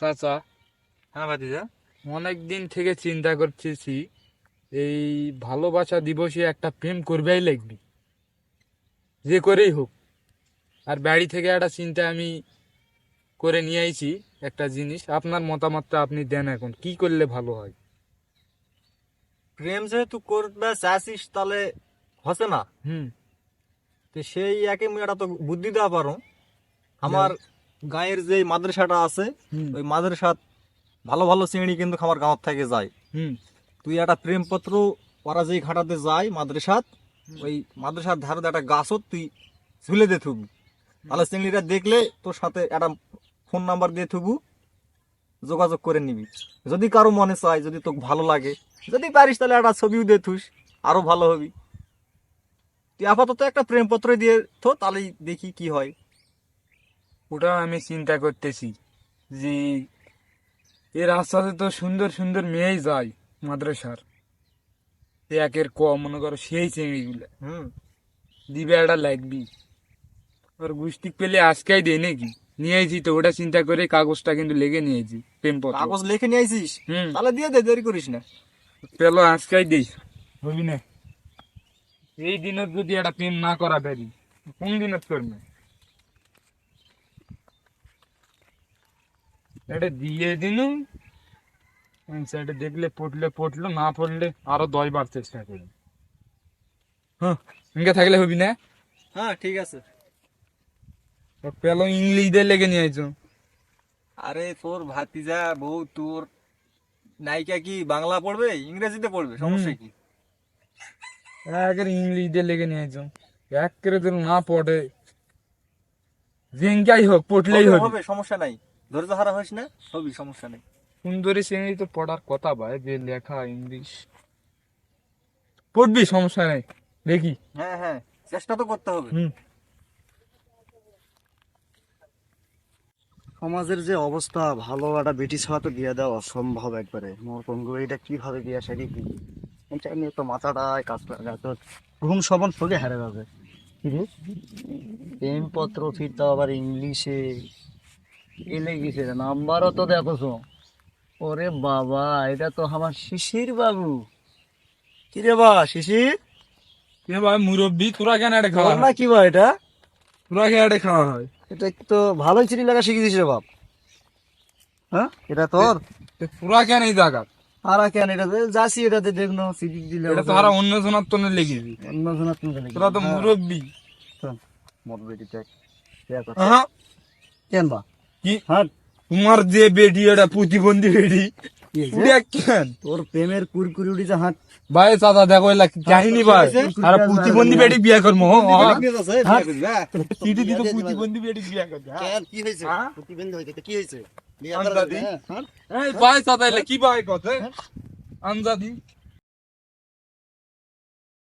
চাচা। হ্যাঁ ভাতিজা। অনেক দিন থেকে চিন্তা করতেছি এই ভালোবাসা দিবসে একটা প্রেম করবেই লাগবে। যে করেই হোক। আর বাড়ি থেকে একটা চিন্তা আমি করে নিয়ে আইছি একটা জিনিস। আপনার মতামতটা আপনি দেন এখন কি করলে ভালো হয়? প্রেম যেহেতু করবে চাইছিস তাহলে হসে না। হুম। তো সেই একে একটা তো বুদ্ধি দেওয়া পারো। আমার গাঁয়ের যে মাদ্রাসাটা আছে ওই মাদ্রাসাত ভালো ভালো শ্রেণি কিন্তু আমার গাঁৱত থেকে যায়। তুই একটা প্রেমপত্র ওরা যেই ঘাটাতে যায় মাদ্রাসাত ওই মাদ্রাসার ধারে একটা গাছত তুই ঝুলে দে থুবু। তাহলে শ্রেণীরা দেখলে তোর সাথে একটা ফোন নাম্বার দিয়ে থুবু যোগাযোগ করে নিবি। যদি কারও মনে চায় যদি তোকে ভালো লাগে যদি পারিস তাহলে একটা ছবিও দিয়ে থুস আরও ভালো হবি। তুই আপাতত একটা প্রেমপত্র দিয়ে থো তাহলেই দেখি কি হয়। ওটা আমি চিন্তা করতেছি যে এর রাস্তাতে তো সুন্দর সুন্দর মেয়েই যায় মাদ্রাসার। একের ক মনে করো সেই চিংড়িগুলো হুম। দিবে একটা লাগবি আর গুষ্টি পেলে আজকেই দেয় নাকি? নিয়েছি তো ওটা চিন্তা করে কাগজটা কিন্তু লেগে নিয়েছি প্রেম পত্র কাগজ লেখে নিয়ে আইসিস হুম। তাহলে দিয়ে দে দেরি করিস না। পেল আজকেই দেই বুঝলি না। এই দিনত যদি একটা প্রেম না করা পারি কোন দিনত করবে? এটা দিয়ে দিনু সেটা দেখলে পড়লে পড়ল না পড়লে আরও দশ বার চেষ্টা করি হ্যাঁ ইনকে থাকলে হবি না? হ্যাঁ ঠিক আছে। পেল ইংলিশ দিয়ে লেগে নিয়ে আইছো। আরে তোর ভাতিজা বউ তোর নায়িকা কি বাংলা পড়বে? ইংরেজিতে পড়বে সমস্যা কি? একের ইংলিশ দিয়ে লেগে নিয়ে আইছো। এক করে তো না পড়ে যেঙ্কাই হোক পটলেই হবে সমস্যা নাই। ধৈর্য হারা হইস না? হবি সমস্যা নেই। সুন্দরী শ্রেণি তো পড়ার কথা ভাই যে লেখা ইংলিশ। পড়বি সমস্যা নেই। দেখি। হ্যাঁ হ্যাঁ চেষ্টা তো করতে হবে। হুম। সমাজের যে অবস্থা ভালো একটা ব্রিটিশ হওয়া তো বিয়ে দেওয়া অসম্ভব একবারে। মোর কঙ্গু এটা কীভাবে বিয়ে সারি কি? এটা নিয়ে তো মাথাটায় কাজ করে না তো ঘুম সবন ফলে হারে যাবে। প্রেমপত্র ফিরতে আবার ইংলিশে। এলে গেছে নাম্বারও তো দেখো তো। ওরে বাবা এটা তো আমার শিশির বাবু। কিরে বা শিশির? কে ভাই মুরব্বি তোরা কেন এটা খাওয়া না কি বা এটা? তোরা কেন এটা খাওয়া হয়? এটা তো ভালোই চিনি লাগা শিখে রে বাপ। হ্যাঁ? এটা তোর? তো তোরা কেন এই জায়গা আর কেন এটা যাসি এটাতে দেখনো সিটি দিলে এটা তো হারা অন্য জনের তো লেগেবি অন্য জনের তুমি কেন তোরা তো মুরব্বি। মোট বেটি দেখ। কেন বা? কি? হ্যাঁ। তোমার যে বেটি এটা প্রতিবন্ধী বেটি। কেন? তোর প্রেমের কুরকুরি উঠিছে হাত ভাই চাচা দেখো এলা কাহিনী ভাই। আর প্রতিবন্ধী বেটি বিয়া করব সিটি দিত প্রতিবন্ধী বেটি বিয়া করবে হ্যাঁ? কি হয়েছে? হ্যাঁ? প্রতিবন্ধী হইতে কি হয়েছে? আন্দাজি? হ্যাঁ, হ্যাঁ। ভাই চাচা এলা কি ভাই কথা? আন্দাদি